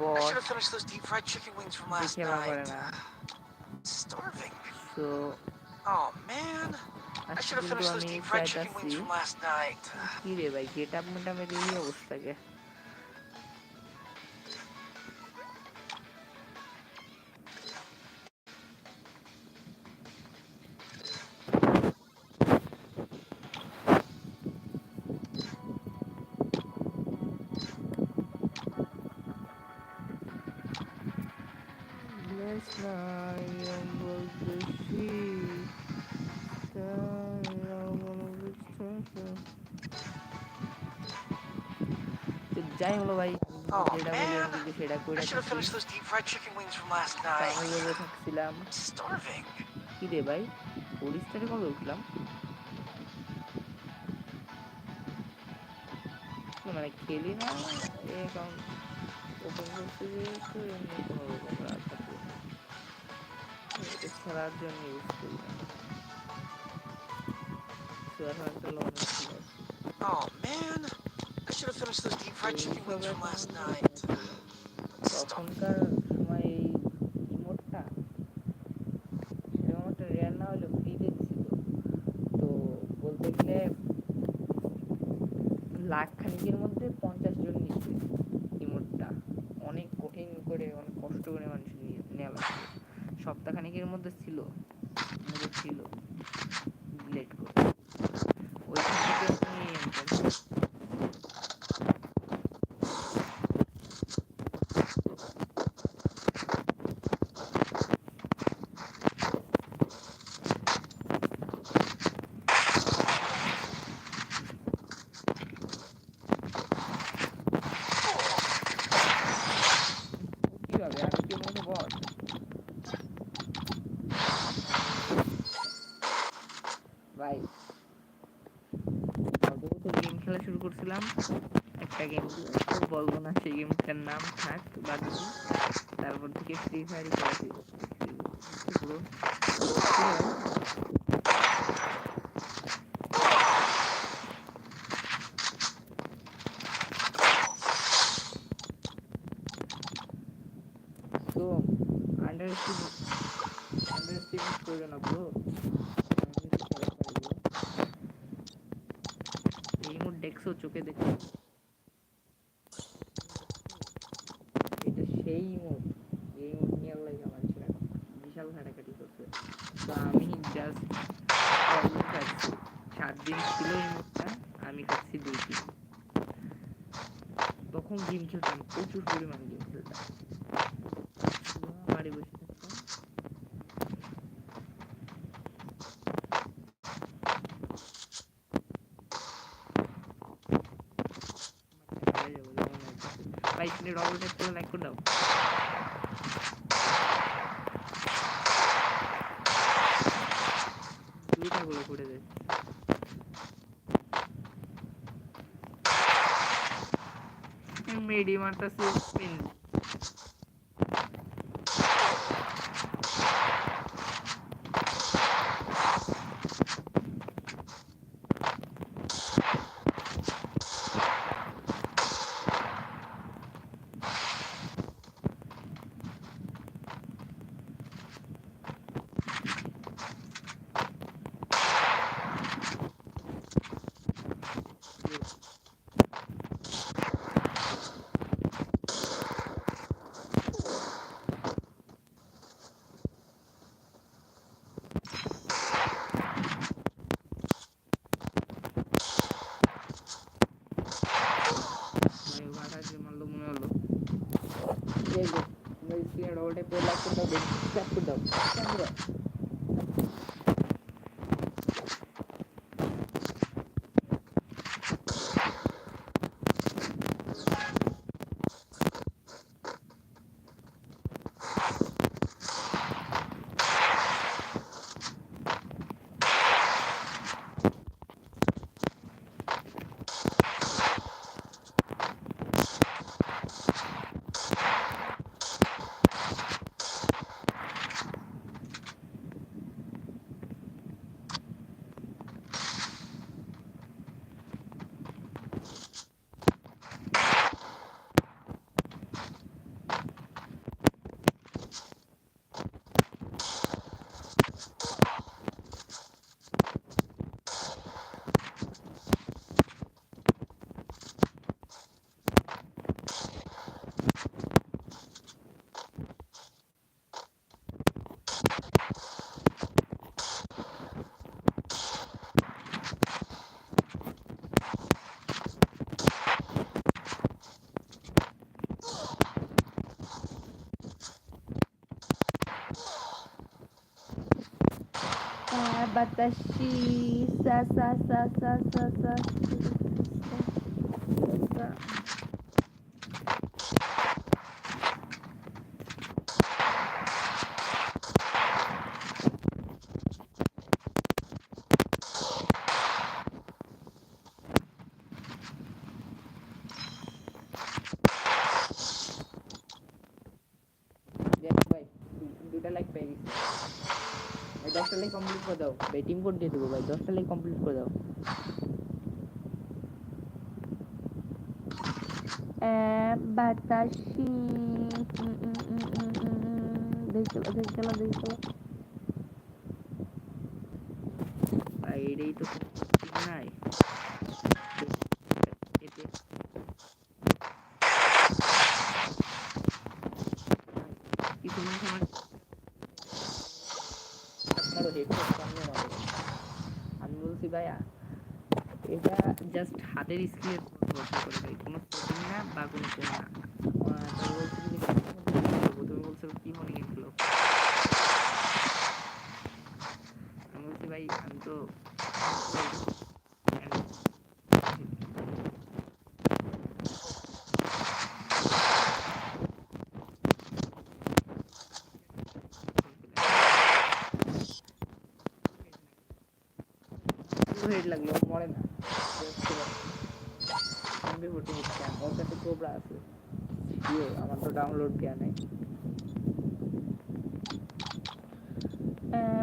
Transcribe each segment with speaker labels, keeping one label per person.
Speaker 1: Boss
Speaker 2: should have finished those deep fried chicken wings from last
Speaker 1: দেখে লাভ করে
Speaker 2: night.
Speaker 1: না
Speaker 2: Starving.
Speaker 1: তো
Speaker 2: Oh man. I
Speaker 1: আজকে
Speaker 2: should have
Speaker 1: কিন্তু
Speaker 2: finished those
Speaker 1: আমি
Speaker 2: deep fried chicken
Speaker 1: চাইতাছি
Speaker 2: wings from last night.
Speaker 1: কি রে ভাই গেট আপ মেটামের এই অবস্থাকে Last যাই হলো ভাই
Speaker 2: Oh,
Speaker 1: যেটা বলি সেটা করে. থাকছিলাম. কি রে ভাই পরিষ্কারে কবে উঠলাম মানে খেলি না অ্যাকাউন্ট ওপেন খেলার জন্য ইউজ করি না তো এখন একটা লং ছিল
Speaker 2: Oh man. I should have finished those deep fried chicken wings from last night.
Speaker 1: তখনকার খেলা শুরু করছিলাম একটা গেম বলব না, সেই গেমটার নাম থাক বাদ। তারপর থেকে ফ্রি ফায়ার খেলা শুরু করছি। পুরো কি হয়? তো আন্ডার আন্ডার এস্টিমেট করবে না ব্রো দেখছ চোখে দেখছ এটা সেই মোট এই মুড নিয়ে লাগে আমার ছিল। বিশাল ঘাটাঘাটি করছে। তো আমি জাস্ট খাচ্ছি সাত দিন ছিল এই মুডটা আমি খাচ্ছি দুই দিন। তখন ডিম খেলতাম প্রচুর পরিমাণ গেম খেলতাম বাড়ি বসে থাকতাম তুমি ডবল ট্যাপ করে লাইক করে দাও দুইটা গুলো করে দে মেডি মারতাছে স্পিন ভাই ভাড়া যে মারলো মনে হলো এই যে তুমি স্ক্রিনে ডবল ট্যাপ করে Sashi, sa, sa, sa, sa, sa, sa, sa, sa, sa. দশটা লাইক কমপ্লিট করে দাও বেটিং কোড দিয়ে দেবো ভাই দশটা লাইক কমপ্লিট করে দাও বাতাসি দেখতে দেখতে দেখে চলো দেখে চলো ভাই এটাই তো ঠিক নাই এতে কিছু মানুষ আমার আপনারও হেডফোন সামনে মারে আমি ভাইয়া এটা জাস্ট হাতের স্কিলের ভরসা করে ভাই কোনো কোচিং না বা কোনো ফোন না। তুমি বলছো কি মনে আমি বলছি, ভাই, আমি তো লাগল মরে না। ওর কাছে কোবরা আছে। ইয়ে আমার তো ডাউনলোড দেওয়া নেই।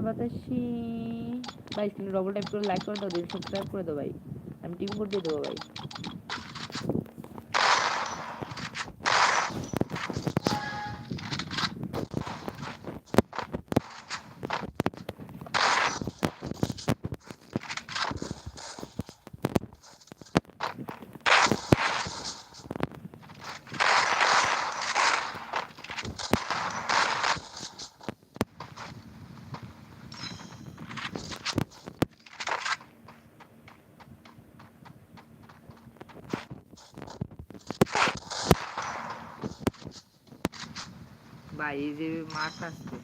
Speaker 1: বাতাসি। ভাই, তুমি ডবল টাইপ করে লাইক করে দাও দিন সাবস্ক্রাইব করে দাও, ভাই। আমি টিম কোড দিয়ে দেবো, ভাই। ভাই এই যে মাছ আসছে।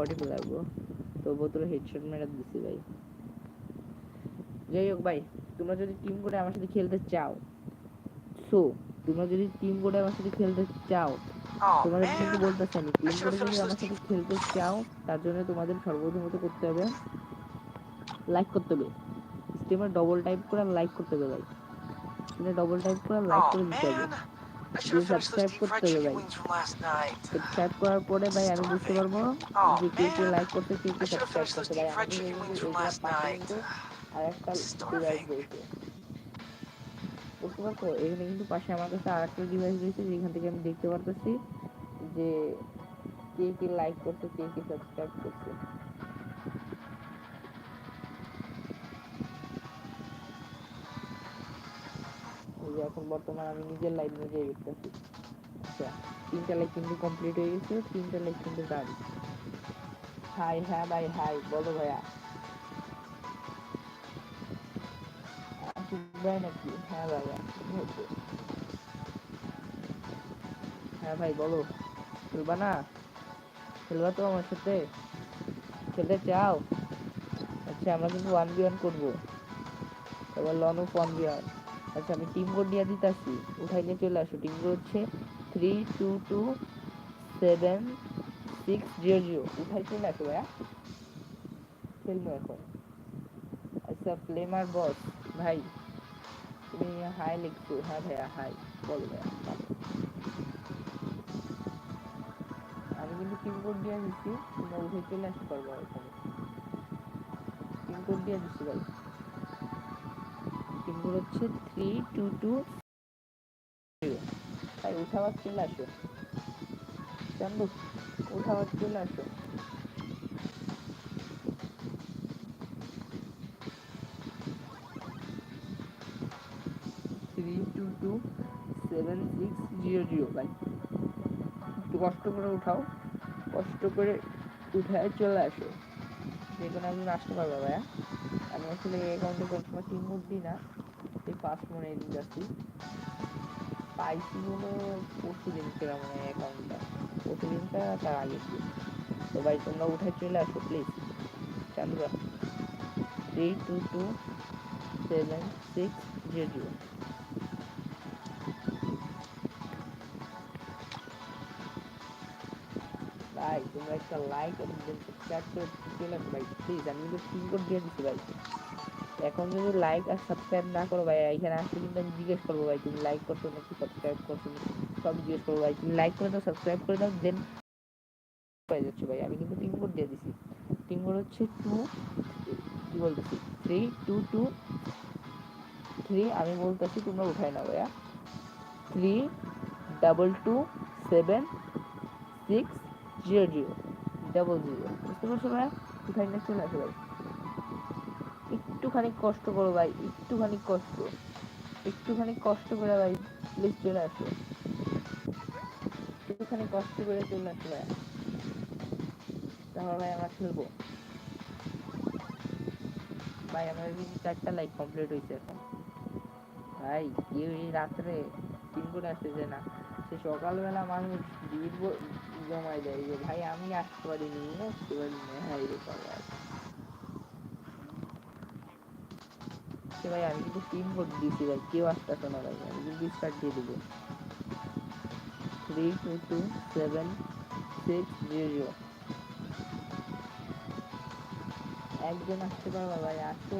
Speaker 1: বডি লাগবো। তো বোতলে হেডশট মেরে দিছি ভাই। যাই হোক ভাই তোমরা যদি টিম করে আমার সাথে খেলতে চাও সো তোমরা যদি টিম করে আমার সাথে খেলতে চাও
Speaker 2: Oh
Speaker 1: তোমাদের কিন্তু বলতেছি আমি টিম করে যদি আমার সাথে খেলতে চাও তার জন্য তোমাদের সর্বপ্রথমত করতে হবে লাইক করতে হবে। স্টিমে ডবল টাইপ করে লাইক করতে হবে ভাই। ডবল টাইপ করে লাইক
Speaker 2: oh
Speaker 1: করে দিতে হবে।
Speaker 2: Deep
Speaker 1: করতে হবে ভাই। সাবস্ক্রাইব করার পরে ভাই আমি বুঝতে পারব
Speaker 2: Oh
Speaker 1: যে কে কে লাইক করতে কে কে সাবস্ক্রাইব করতে ভাই আমি আর একটা ডিভাইস রয়েছে। বুঝতে পারছ? এখানে কিন্তু পাশে আমার কাছে আর একটা ডিভাইস রয়েছে যেখান থেকে আমি দেখতে পারতেছি যে কে কে লাইক করছে কে কে সাবস্ক্রাইব করছে এখন বর্তমানে আমি নিজের লাইভ নিজেই দেখতেছি আচ্ছা তিনটা লাইক কিন্তু কমপ্লিট হয়ে গেছে, তিনটা লাইক কিন্তু দাঁড়ি হাই হ্যাঁ ভাই হাই বলো ভাইয়া। হ্যাঁ ভাইয়া হ্যাঁ ভাই, বলো। খেলবা না? খেলবা তো আমার সাথে। খেলতে চাও? আচ্ছা আমরা কিন্তু ওয়ান বি ওয়ান করব। এবার লন অফ ওয়ান বি ওয়ান আচ্ছা আমি টিম কোড দিয়ে দিতেছি। উঠাই নিয়ে চলে আসো। টিম কোড হচ্ছে three two two seven six zero zero উঠাই চলে আসো ভাইয়া। খেলব এখন। আচ্ছা ফ্লেমার বস ভাই, তুমি হাই লিখছো। হ্যাঁ ভাইয়া হাই বলো ভাইয়া। আমি কিন্তু পিনকোড দিয়ে দিচ্ছি। তোমরা উঠে চলে আসতে পারব এখানে পিনকোড দিয়ে দিচ্ছি ভাই। পিনকোড হচ্ছে থ্রি টু টু ভাই উঠাবার চলে আসো। চান্দু, উঠাবার চলে আসো। Three two two seven six zero zero ভাই, একটু কষ্ট করে উঠাও। কষ্ট করে উঠায় চলে আসো। যে কোনো একদিন আসতে পারবে, ভাইয়া। আমি আসলে এই অ্যাকাউন্টে কোনো সময় তিন মুখ দিই না। পাঁচ মনে দিন যাচ্ছি। পাইছি হলো পরশু দিন কেনা মনে অ্যাকাউন্টটা পরশু দিনটা তার আগে তো ভাই, তোমরা উঠে চলে আসো please Chandura three two two seven six zero zero ভাই, তোমরা একটা লাইক এবং সাবস্ক্রাইব করে চলে আসো, ভাই। প্লিজ আমি কিন্তু পিন কোড দিয়ে দিচ্ছি ভাই। এখন যদি লাইক আর সাবস্ক্রাইব না করো ভাই, এখানে আসলে কিন্তু আমি জিজ্ঞেস করব ভাই, তুমি লাইক করছ নাকি সাবস্ক্রাইব করছ সব জিজ্ঞেস করব ভাই, তুমি লাইক করে দাও সাবস্ক্রাইব করে দাও দেন হয়ে যাচ্ছে ভাই। আমি কিন্তু পিন কোড দিয়ে দিছি। পিন কোড হচ্ছে টু কি বলতেছি? থ্রি টু টু থ্রি আমি বলতেছি তোমরা উঠাই না ভাইয়া। Three double two seven six zero zero double zero বুঝতে পারছ ভাইয়া? উঠাই না চলে আসো ভাই। একটুখানি কষ্ট করো ভাই, একটুখানি কষ্ট একটুখানি কষ্ট করে ভাই প্লিজ চলে আসো। একটুখানি কষ্ট করে চলে আসো ভাই। তাহলে ভাই আমরা খেলব। ভাই, আমার কিন্তু চারটা লাইক কমপ্লিট হয়েছে এখন। ভাই, কেউ এই রাত্রে তিন করে আসতেছে না। সে সকালবেলা মানুষ ভিড় জমায় দেয় যে, ভাই, আমি আসতে পারিনি আসতে পারিনি। হ্যাঁ রে বাবা সে ভাই আমি কিন্তু তিন ভোট দিয়েছি ভাই, কেউ আসতেছে না ভাই, আমি কিন্তু স্টার্ট দিয়ে দেবো। Three two two seven six zero একজন আসতে পারবা ভাই, আসো।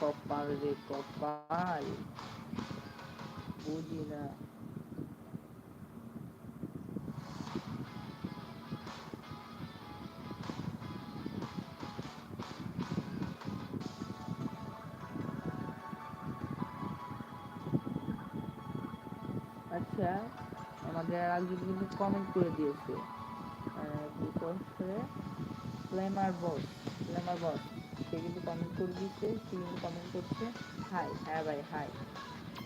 Speaker 1: কপাল রে কপাল বুঝি আচ্ছা আমাদের আর একজন কিন্তু কমেন্ট করে দিয়েছে। কি করছে? ফ্লেমার বস ফ্লেমার বস সে কিন্তু কমেন্ট করে দিচ্ছে সে কিন্তু কমেন্ট করছে হাই হ্যাঁ ভাই হাই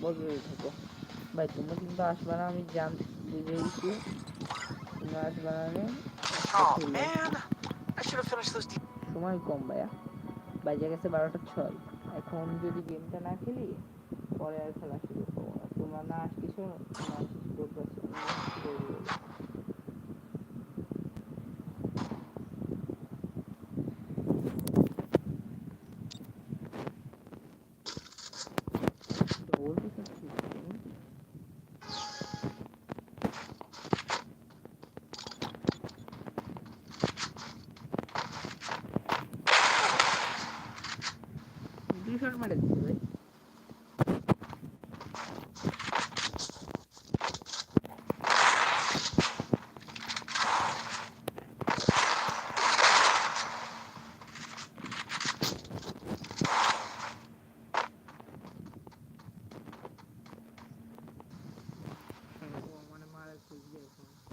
Speaker 1: বলতে থাকো ভাই তোমরা কিন্তু আসবে না আমি জান বুঝেছি তোমরা আসবে না।
Speaker 2: Oh man, I should have finished those. De-
Speaker 1: সময় কম ভাইয়া। বাজে গেছে বারোটা ছয়। এখন যদি গেমটা না খেলি পরে আর খেলা শুরু করব না। তোমরা না আসতেছো না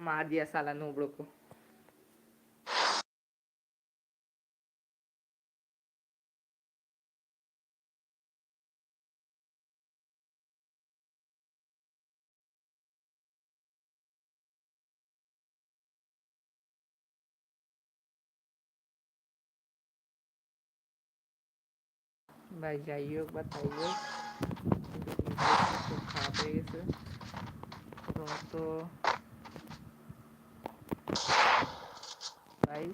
Speaker 1: मार दिया साला नोबड़ो को। भाई जाइयो बताइयो। तो तो, तो হোক